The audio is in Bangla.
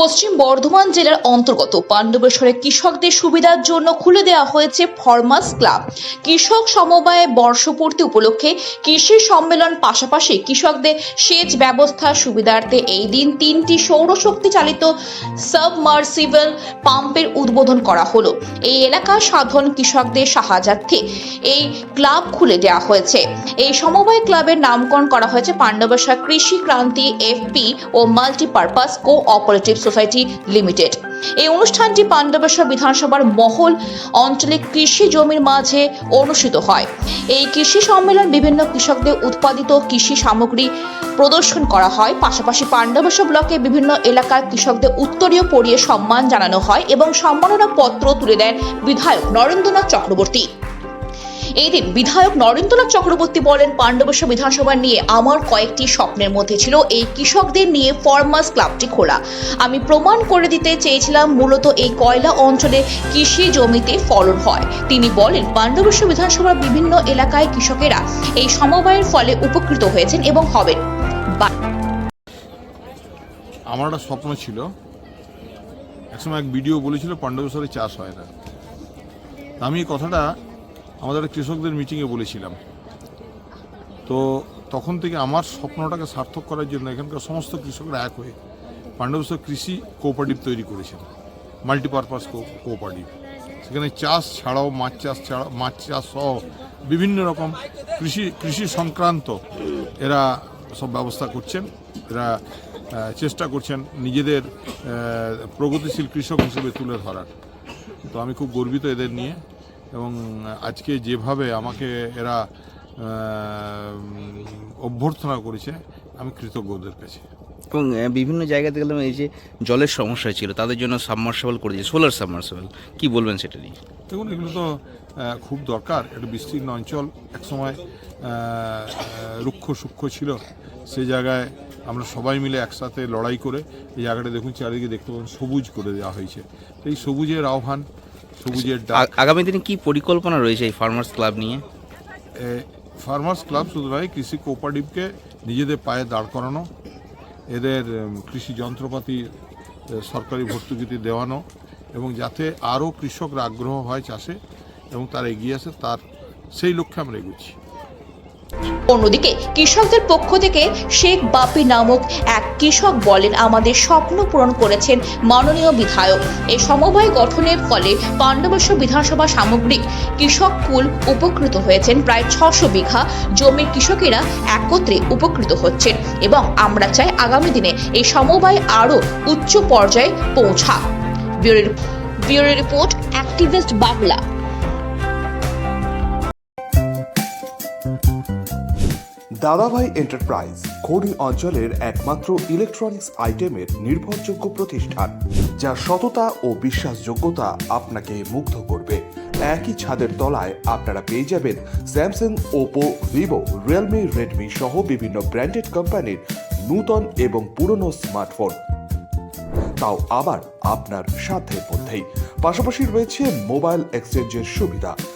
পশ্চিম বর্ধমান জেলার অন্তর্গত পাণ্ডবেশ্বরে কৃষকদের সুবিধার জন্য খুলে দেওয়া হয়েছে ফরমাস ক্লাব। কৃষক সমবায় বর্ষপূর্তি উপলক্ষে কৃষি সম্মেলন পাশাপাশি কৃষকদের সেচ ব্যবস্থা সুবিধার্থে এই দিন তিনটি সৌরশক্তি চালিত সাবমার্সিবল পাম্পের উদ্বোধন করা হলো। এই এলাকার সাধারণ কৃষকদের সাহায্যার্থে এই ক্লাব খুলে দেওয়া হয়েছে। এই সমবায় ক্লাবের নামকরণ করা হয়েছে Pandabeswar Krishi Kranti FP O multipurpose co operative society limited. এই অনুষ্ঠানটি পাণ্ডবেশ্বর বিধানসভার মহল অঞ্চলে কৃষি জমির মাঝে অনুষ্ঠিত হয়। এই কৃষি সম্মেলন বিভিন্ন কৃষকদের উৎপাদিত কৃষি সামগ্রী প্রদর্শন করা হয়। পাশাপাশি পাণ্ডবেশ্বর ব্লকে বিভিন্ন এলাকার কৃষকদের উত্তরীয় পড়িয়ে সম্মান জানানো হয় এবং সম্মাননা পত্র তুলে দেন বিধায়ক নরেন্দ্রনাথ চক্রবর্তী। এই দিন বিধায়ক নরেন্দ্রনাথ চক্রবর্তী বলেন পাণ্ডবেশ্বর বিধানসভা নিয়ে আমার কয়েকটি স্বপ্নের মধ্যে ছিল এই কৃষকদের নিয়ে ফরমাস ক্লাবটি খোলা। আমি প্রমাণ করে দিতে চেয়েছিলাম, মূলত এই কয়লা অঞ্চলে কৃষি জমিতে ফলন হয়। তিনি বলেন পাণ্ডবেশ্বর বিধানসভার বিভিন্ন এলাকায় কৃষকেরা এই সমবায়ের ফলে উপকৃত হয়েছেন এবং হবেন। আমার একটা স্বপ্ন ছিল, একসময় এক ভিডিও বলেছিল পাণ্ডবেশ্বরে চাষ হয় না। আমি এই কথাটা আমাদের একটা কৃষকদের মিটিংয়ে বলেছিলাম। তো তখন থেকে আমার স্বপ্নটাকে সার্থক করার জন্য এখানকার সমস্ত কৃষকরা এক হয়ে পাণ্ডবেশ্বর কৃষি কোঅপারেটিভ তৈরি করেছেন। মাল্টিপারপাস কোঅপারেটিভ সেখানে চাষ ছাড়াও, মাছ চাষ ছাড়া মাছ চাষ সহ বিভিন্ন রকম কৃষি কৃষি সংক্রান্ত এরা সব ব্যবস্থা করছেন। এরা চেষ্টা করছেন নিজেদের প্রগতিশীল কৃষক হিসেবে তুলে ধরার। তো আমি খুব গর্বিত এদের নিয়ে। এবং আজকে যেভাবে আমাকে এরা অভ্যর্থনা করেছে আমি কৃতজ্ঞ ওদের কাছে। এবং বিভিন্ন জায়গাতে গেলাম এই যে জলের সমস্যা ছিল তাদের জন্য সাবমার্সেবল করেছে সোলার সাবমার্সেবল। কি বলবেন সেটা নিয়ে? দেখুন এগুলো তো খুব দরকার। একটা বিস্তীর্ণ অঞ্চল একসময় রুক্ষ সূক্ষ্ম ছিল। সেই জায়গায় আমরা সবাই মিলে একসাথে লড়াই করে এই জায়গাটা দেখুন চারিদিকে দেখতে পাবেন সবুজ করে দেওয়া হয়েছে। তো এই সবুজের আহ্বান সবুজের ডাক। আগামী দিনে কি পরিকল্পনা রয়েছে এই ফার্মার্স ক্লাব নিয়ে? ফার্মার্স ক্লাব শুধু নয় কৃষি কোঅপারেটিভকে নিজেদের পায়ে দাঁড় করানো এদের কৃষি যন্ত্রপাতি সরকারি ভর্তুকিতে দেওয়ানো এবং যাতে আরও কৃষকরা আগ্রহ হয় চাষে এবং তারা এগিয়ে আসে তার সেই লক্ষ্যে আমরা এগোচ্ছি। অন্যদিকে কৃষকদের পক্ষ থেকে শেখ বাপি নামক এক কৃষক বলেন, আমাদের স্বপ্ন পূরণ করেছেন মাননীয় বিধায়ক। এই সমবায় গঠনের ফলে পাণ্ডবেশ্বর বিধানসভা সামগ্রিক কৃষক কুল উপকৃত হয়েছেন। প্রায় ছশো বিঘা জমির কৃষকেরা একত্রে উপকৃত হচ্ছেন এবং আমরা চাই আগামী দিনে এই সমবায় আরও উচ্চ পর্যায়ে পৌঁছা bureau bureau report, activist Bangla. Dadabhai enterprise খনি অঞ্চলের একমাত্র ইলেকট্রনিক্স আইটেমের নির্ভরযোগ্য প্রতিষ্ঠান, যা সততা ও বিশ্বাসযোগ্যতা আপনাকে মুগ্ধ করবে। একই ছাদের তলায় আপনারা পেয়ে যাবেন Samsung Oppo Vivo Realme Redmi সহ বিভিন্ন ব্র্যান্ডেড কোম্পানির নূতন এবং পুরনো স্মার্টফোন তাও আবার আপনার সাধ্যের মধ্যেই। পাশাপাশি রয়েছে মোবাইল এক্সচেঞ্জের সুবিধা।